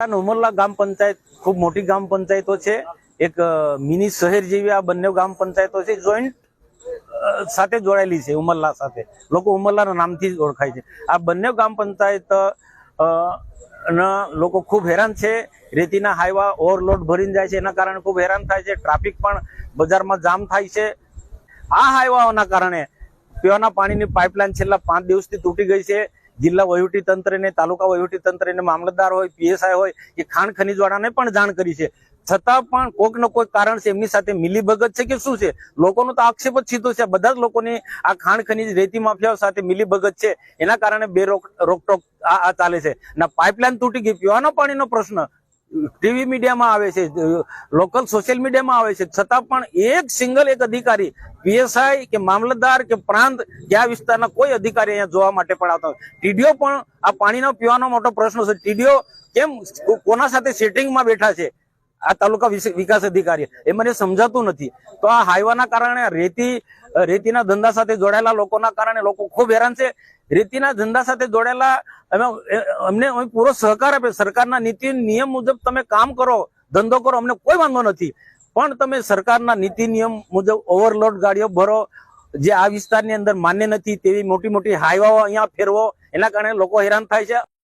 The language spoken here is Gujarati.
ઉમરલા ગ્રામ પંચાયત ખૂબ મોટી ગ્રામ પંચાયતો છે. એક મિની શહેર જેવી આ બંને ગ્રામ પંચાયતો છે. જોઈન્ટ સાથે જોડાયેલી છે ઉમરલા સાથે. લોકો ઉમરલાના નામથી જ ઓળખાય છે. આ બંને ગ્રામ પંચાયત લોકો ખૂબ હેરાન છે. રેતીના હાઈવા ઓવરલોડ ભરીને જાય છે, એના કારણે ખૂબ હેરાન થાય છે. ટ્રાફિક પણ બજારમાં જામ થાય છે. આ હાઈવાઓના કારણે પીવાના પાણીની પાઇપલાઇન છેલ્લા પાંચ દિવસથી તૂટી ગઈ છે. જિલ્લા વહીવટી તંત્રને, તાલુકા વહીવટીતંત્રને મામલતદાર હોય, પીએસઆઈ હોય, એ ખાણ ખનીજવાળાને પણ જાણ કરી છે. છતાં પણ કોઈક ન કોઈક કારણ છે, એમની સાથે મિલીભગત છે કે શું છે? લોકોનો તો આક્ષેપ જ સીધો છે. બધા જ લોકોની આ ખાણ ખનીજ રેતી માફિયાઓ સાથે મિલીભગત છે. એના કારણે બે રોક રોકટોક આ ચાલે છે. ના પાઇપલાઇન તૂટી ગઈ. પીવાના પાણીનો પ્રશ્ન. ટીવી મીડિયામાં આવે છે, લોકલ સોશિયલ મીડિયામાં આવે છે. છતાં પણ એક સિંગલ એક અધિકારી, પીએસઆઈ કે મામલતદાર કે પ્રાંત કે વિસ્તારના કોઈ અધિકારી અહીંયા જોવા માટે પણ આવતા ટીડીઓ પણ આ પાણીનો પીવાનો મોટો પ્રશ્ન છે. ટીડીઓ કેમ કોના સાથે સેટિંગમાં બેઠા છે? આ તાલુકા વિકાસ અધિકારી. એ મને સમજાતું નથી. તો આ હાઈવાના કારણે રેતી રેતીના ધંધા સાથે જોડાયેલા લોકોના કારણે લોકો ખૂબ હેરાન છે. રેતીના ધંધા સાથે જોડાયેલા અમે- અમને અમે પૂરો સહકાર આપે. સરકારના નીતિ, નિયમ મુજબ તમે કામ કરો, ધંધો કરો, અમને કોઈ વાંધો નથી. પણ તમે સરકારના નીતિ, નિયમ મુજબ ઓવરલોડ ગાડીઓ ભરો. જે આ વિસ્તારની અંદર માન્ય નથી તેવી મોટી મોટી હાઈવાઓ અહીંયા ફેરવો. એના કારણે લોકો હેરાન થાય છે.